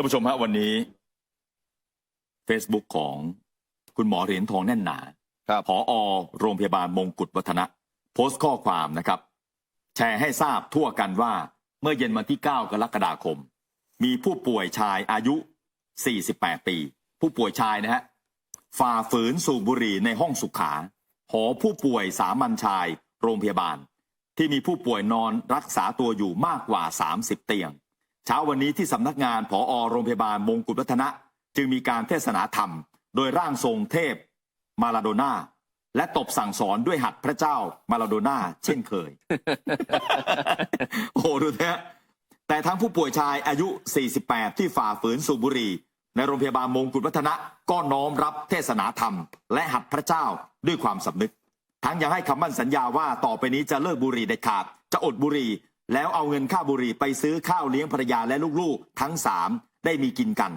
านผู้ชมฮะวันนี้ Facebook ของคุณหมอเหรียญทองแน่นหนาครับผอโรงพยาบาลมงกุฎวัฒนะ โพสต์ข้อความนะครับ แชร์ให้ทราบทั่วกันว่า เมื่อเย็นวันที่ 9 กรกฎาคม มีผู้ป่วยชายอายุ 48 ปี ผู้ป่วยชายนะฮะฝ่าฝืนสูบบุหรี่ในห้องสุขา หอผู้ป่วยสามัญชาย โรงพยาบาล ที่มีผู้ป่วยนอนรักษาตัวอยู่มากกว่า 30 เตียง เช้าวันนี้ที่สำนักงานผอโรงพยาบาลมงกุฎวัฒนะ จึงมีการเทศนาธรรม โดยร่างทรงเทพมาลาโดน่าและตบสั่งสอนด้วยหัดพระเจ้ามาลาโดน่าเช่นเคย โอ้โหดูเถอะแต่ทั้งผู้ป่วยชายอายุ 48 ที่ฝ่าฝืนสูบบุหรี่ในโรงพยาบาลมงกุฎวัฒนะก็น้อมรับเทศนาธรรม และหัดพระเจ้าด้วยความสำนึก ทั้งยังให้คำมั่นสัญญาว่าต่อไปนี้จะเลิกบุหรี่เด็ดขาดจะอดบุหรี่ แล้วเอาเงินค่าบุหรี่ไปซื้อข้าวเลี้ยงภรรยาและลูกๆ ทั้งสามได้มีกินกัน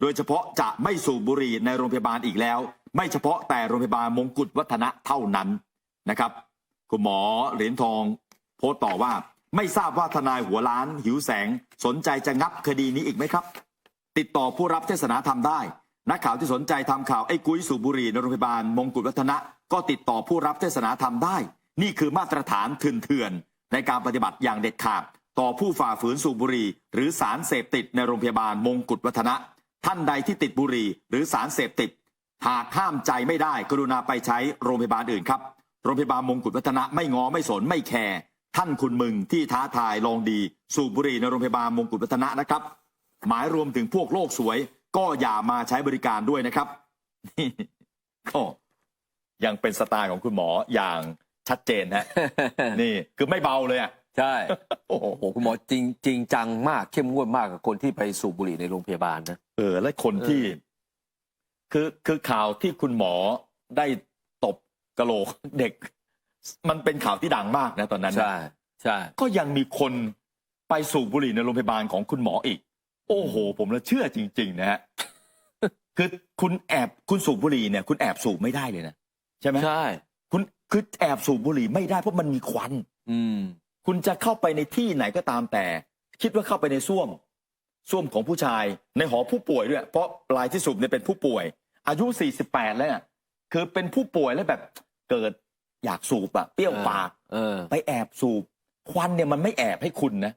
โดยเฉพาะจะไม่สูบบุหรี่ในโรงพยาบาลอีกแล้ว ไม่เฉพาะแต่โรงพยาบาลมงกุฎวัฒนะเท่านั้นนะครับ คุณหมอเหรียญทอง โพสต์ต่อว่าไม่ทราบว่าทนายหัวล้าน หิวแสง สนใจจะงับคดีนี้อีกไหมครับ ติดต่อผู้รับเทศนาธรรมได้ นักข่าวที่สนใจทำข่าวไอ้กุ้ยสูบบุหรี่ในโรงพยาบาลมงกุฎวัฒนะ ก็ติดต่อผู้รับเทศนาธรรมได้ นี่คือมาตรฐานเถื่อน ในการปฏิบัติอย่างเด็ดขาดต่อผู้ฝ่าฝืนสูบบุหรี่ หรือสารเสพติดในโรงพยาบาลมงกุฎวัฒนะ ท่านใดที่ติดบุหรี่ หรือสารเสพติด หากห้ามใจไม่ได้กรุณาไปใช้โรงพยาบาลอื่นครับ โรงพยาบาลมงกุฎวัฒนะไม่งอไม่สนไม่แคร์ท่านคุณมึงที่ท้าทายลองดี สูบบุหรี่ในโรงพยาบาลมงกุฎวัฒนะนะครับ หมายรวมถึงพวกโลกสวย ก็อย่ามาใช้บริการด้วยนะครับก็ยังเป็นสไตล์ของคุณหมออย่าง ชัดเจนฮะ นี่คือไม่เบาเลยอะ ใช่ โอ้โหโอ้โหคุณหมอจริงจริงจังมากเข้มงวดมากกับคนที่ไปสูบบุหรี่ในโรงพยาบาลนะ เออ และคนที่ คือคือข่าวที่คุณหมอได้ตบกะโหลกเด็ก มันเป็นข่าวที่ดังมากนะตอนนั้นนะ ใช่ใช่ ก็ยังมีคนไปสูบบุหรี่ในโรงพยาบาลของคุณหมออีก โอ้โห ผมละเชื่อจริง ๆ นะฮะ คือคุณแอบคุณสูบบุหรี่เนี่ย คุณแอบสูบไม่ได้เลยนะ ใช่ไหมใช่ คุณคือแอบสูบบุหรี่ไม่ได้เพราะมันมีควัน อืม คุณจะเข้าไปในที่ไหนก็ตามแต่ คิดว่าเข้าไปในส้วมส้วมของผู้ชาย ในหอผู้ป่วยด้วย เพราะรายที่สูบเนี่ยเป็นผู้ป่วย อายุ 48 แล้วเนี่ยคือเป็นผู้ป่วยแล้วแบบเกิดอยากสูบอะเปรี้ยวปากเออ ไปแอบสูบ ควันเนี่ยมันไม่แอบให้คุณนะ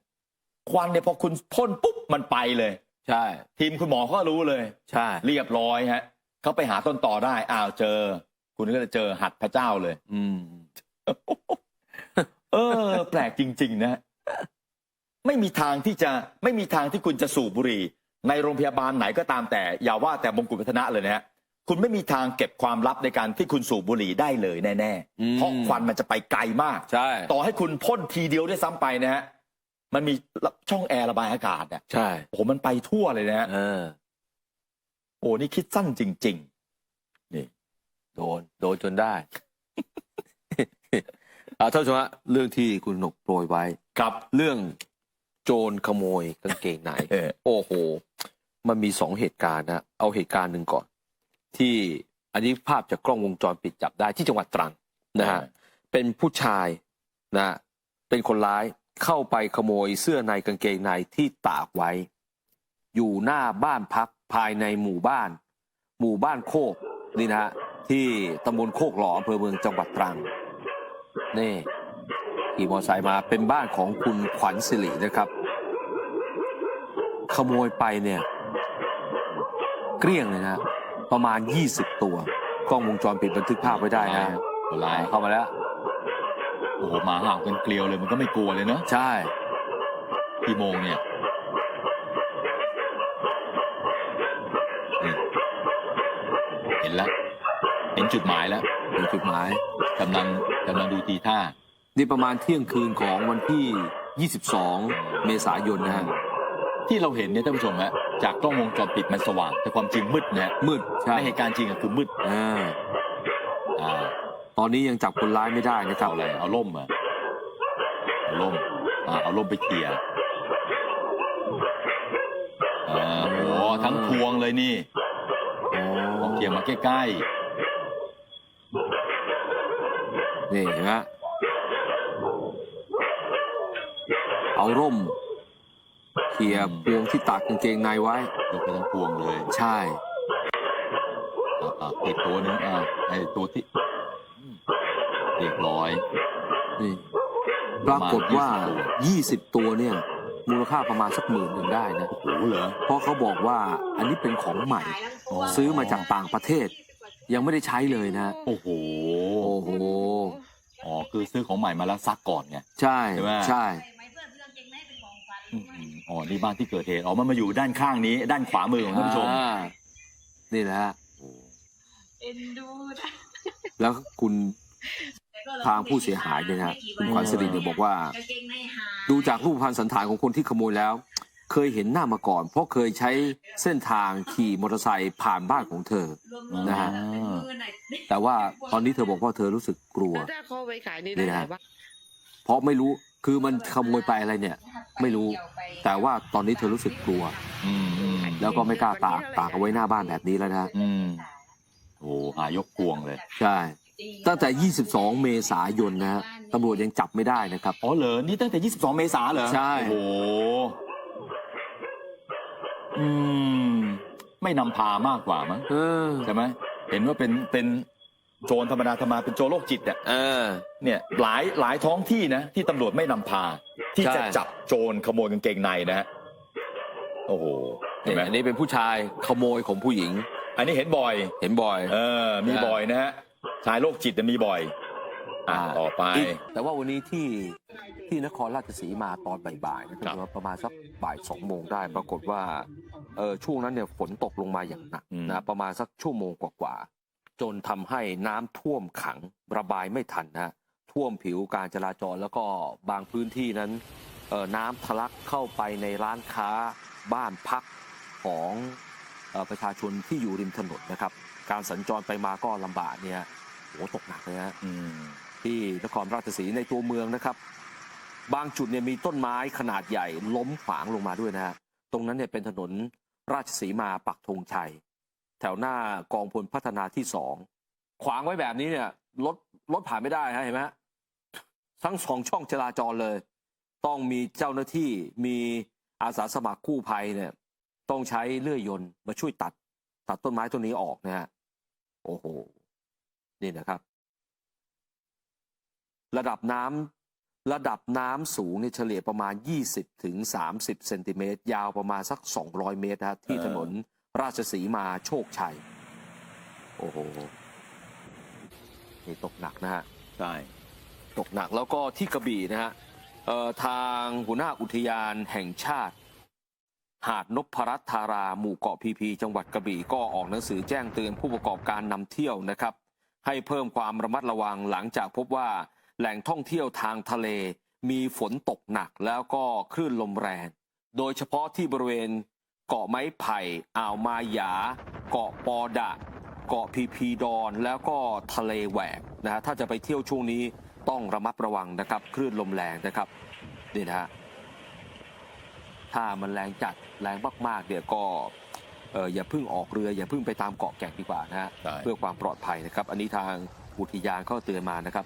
ควันเนี่ยพอคุณพ่นปุ๊บมันไปเลย ใช่ ทีมคุณหมอเขาก็รู้เลย ใช่ เรียบร้อยฮะเขาไปหาต้นต่อได้อ้าวเจอ คุณก็จะเจอหัดพระเจ้าเลย อืม เออ แปลกจริง ๆ นะ ไม่มีทางที่จะไม่มีทางที่คุณจะสูบบุหรี่ ในโรงพยาบาลไหนก็ตามแต่ อย่าว่าแต่มงกุฎวัฒนะเลยนะฮะคุณไม่มีทางเก็บความลับในการที่คุณสูบบุหรี่ได้เลยแน่อืมๆเพราะควันมันจะไปไกลมากใช่ต่อให้คุณพ่นทีเดียวด้วยซ้ำไปนะฮะมันมีช่องแอร์ระบายอากาศเนี่ยใช่โอ้โหมันไปทั่วเลยนะฮะเออโอ้นี่คิดสั้นจริง โดน โดนจนได้ เอาท่านผู้ชมฮะเรื่องที่คุณหนกโปรยไว้ๆครับเรื่องโจรขโมยกางเกงในเออ โอ้โห มันมีสองเหตุการณ์นะเอาเหตุการณ์หนึ่งก่อน ที่อันนี้ภาพจากกล้องวงจรปิดจับได้ที่จังหวัดตรังนะฮะ เป็นผู้ชายนะเป็นคนร้ายเข้าไปขโมยเสื้อในกางเกงในที่ตากไว้ อยู่หน้าบ้านพักภายในหมู่บ้าน หมู่บ้านโคกนี่นะฮะ ที่ตำบลโคกหล่ออำเภอเมืองจังหวัดตรังนี่ขี่มอเตอร์ไซค์มาเป็นบ้านของคุณขวัญสิรินะครับ ขโมยไปเนี่ยเกลี้ยงเลยนะประมาณ 20 ตัว กล้องวงจรปิดบันทึกภาพไว้ได้นะคนร้ายเข้ามาแล้ว โอ้โหหมาเห่ากันเกลียวเลยมันก็ไม่กลัวเลยเนอะใช่กี่โมงเนี่ยนี่เห็นแล้ว เห็นจุดหมายแล้วถึงจุดหมายกำลังกำลังดูทีท่า นี่ประมาณเที่ยงคืนของวันที่ 22 เมษายนนะฮะที่เราเห็นเนี่ยท่านผู้ชมฮะจากกล้องวงจรปิดมันสว่าง แต่ความจริงมืดนะฮะมืดใช่ในเหตุการณ์จริงอะคือมืดอ่าอ่าตอนนี้ยังจับคนร้ายไม่ได้นะครับเอาอะไรเอาล่มอะเอาล่มอ่าเอาล่มไปเคลียร์อ่าโอ้โหทั้งพวงเลยนี่อ๋อ เอาเคลียร์มาใกล้ นี่เห็นไหมเอาร่มเคลียร์พวงที่ตากกางเกงในไว้ยกไปทั้งพวงเลยใช่อะอะอีกตัวหนึงอะไอ้ตัวที่อืมเรียบร้อยนี่ปรากฏว่า 20 ตัวเนี่ย มูลค่าประมาณสักหมื่นหนึ่งได้นะ โอ้โหเหรอ เพราะเขาบอกว่าอันนี้เป็นของใหม่อ๋อซื้อมาจากต่างประเทศ ยังไม่ได้ใช้เลยนะ โอ้โห โอ้โห อ๋อ คือซื้อของใหม่มาแล้วซักก่อนไง ใช่ใช่ไหม ใช่อืมอืมอ๋อ นี่บ้านที่เกิดเหตุ อ๋อ มันมาอยู่ด้านข้างนี้ ด้านขวามือของท่านผู้ชม อ่านี่นะฮะโอ้เอ็นดูนะแล้วคุณทางผู้เสียหายเนี่ยนะฮะคุณขวัญสิริเนี่ยบอกว่า กางเกงในหายดูจากรูปพันสันฐานของคนที่ขโมยแล้ว เคยเห็นหน้ามาก่อน เพราะเคยใช้เส้นทางขี่มอเตอร์ไซค์ผ่านบ้านของเธอ รวมๆนะฮะเป็นมือหน่อย แต่ว่าตอนนี้เธอบอกว่าเธอรู้สึกกลัวแล้วถ้าเขาไปขายนี่นี่ได้นะไหนฮะวะเพราะไม่รู้คือมันขโมยไปอะไรเนี่ย ไม่รู้ แต่ว่าตอนนี้เธอรู้สึกกลัว อืมอืมแล้วก็ไม่กล้าตากตากเอาไว้หน้าบ้านแบบนี้แล้วนะฮะอืมโอ้หายกพวงเลย ใช่ ตั้งแต่ 22 เมษายนนะฮะตำรวจยังจับไม่ได้นะครับ อ๋อเหรอ นี่ตั้งแต่ 22 เมษาเหรอ ใช่ โอ้โห อืม ไม่นำพามากกว่ามั้งเออใช่ไหม เห็นว่าเป็นเป็นโจรธรรมดาธรรมดาเป็นโจรโรคจิตเนี่ยเออ เนี่ยหลายหลายท้องที่นะ ที่ตำรวจไม่นำพา ที่ใช่จะจับโจรขโมยกางเกงในนะฮะโอ้โหเห็นไหมอันนี้เป็นผู้ชายขโมยของผู้หญิง อันนี้เห็นบ่อย เห็นบ่อย เออ มีใช่บ่อยนะฮะชายโรคจิตเนี่ยมีบ่อย อะต่อไป กแต่ว่าวันนี้ที่ที่นครราชสีมาตอนบ่ายๆนะครับว่าประมาณสักบ่ายสองโมงได้ ปรากฏว่า เออช่วงนั้นเนี่ยฝนตกลงมาอย่างหนักอืมนะประมาณสักชั่วโมงกว่าๆจนทำให้น้ำท่วมขังระบายไม่ทันนะท่วมผิวการจราจรแล้วก็บางพื้นที่นั้นเออน้ำทะลักเข้าไปในร้านค้าบ้านพักของเออประชาชนที่อยู่ริมถนนนะครับ การสัญจรไปมาก็ลำบากเนี่ยโหตกหนักเลยฮะอืมที่นครราชสีห์ในตัวเมืองนะครับ บางจุดเนี่ยมีต้นไม้ขนาดใหญ่ล้มขวางลงมาด้วยนะฮะตรงนั้นเนี่ยเป็นถนน ราชสีมาปักธงชัย แถวหน้ากองพลพัฒนาที่สองขวางไว้แบบนี้เนี่ยรถรถผ่านไม่ได้ฮะเห็นไหมทั้งสองช่องจราจรเลย ต้องมีเจ้าหน้าที่มีอาสาสมัครกู้ภัยเนี่ยต้องใช้เลื่อยยนต์มาช่วยตัด ตัดต้นไม้ต้นนี้ออกนะฮะโอ้โหนี่นะครับ ระดับน้ำ ระดับน้ำสูงเนี่ยเฉลี่ยประมาณ 20ถึง30เซนติเมตรยาวประมาณสัก 200 เมตรนะฮะที่เออถนนราชสีมาโชคชัย โอ้โห นี่ตกหนักนะฮะ ใช่ ตกหนักแล้วก็ที่กระบี่นะฮะเอ่อทางหัวหน้าอุทยานแห่งชาติ หาดนพรัตน์ธาราหมู่เกาะพีพี จังหวัดกระบี่ก็ออกหนังสือแจ้งเตือนผู้ประกอบการนำเที่ยวนะครับ ให้เพิ่มความระมัดระวังหลังจากพบว่า แหล่งท่องเที่ยวทางทะเล มีฝนตกหนักแล้วก็คลื่นลมแรง โดยเฉพาะที่บริเวณ เกาะไม้ไผ่อ่าวมาหยา เกาะปอดะ เกาะพีพีดอนแล้วก็ทะเลแหวกนะฮะถ้าจะไปเที่ยวช่วงนี้ต้องระมัดระวังนะครับคลื่นลมแรงนะครับนี่นะฮะถ้ามันแรงจัดแรงมากๆเนี่ยก็เอออย่าเพิ่งออกเรืออย่าเพิ่งไปตามเกาะแก่งดีกว่านะฮะใช่เพื่อความปลอดภัยนะครับ อันนี้ทางอุทยานเขาเตือนมานะครับ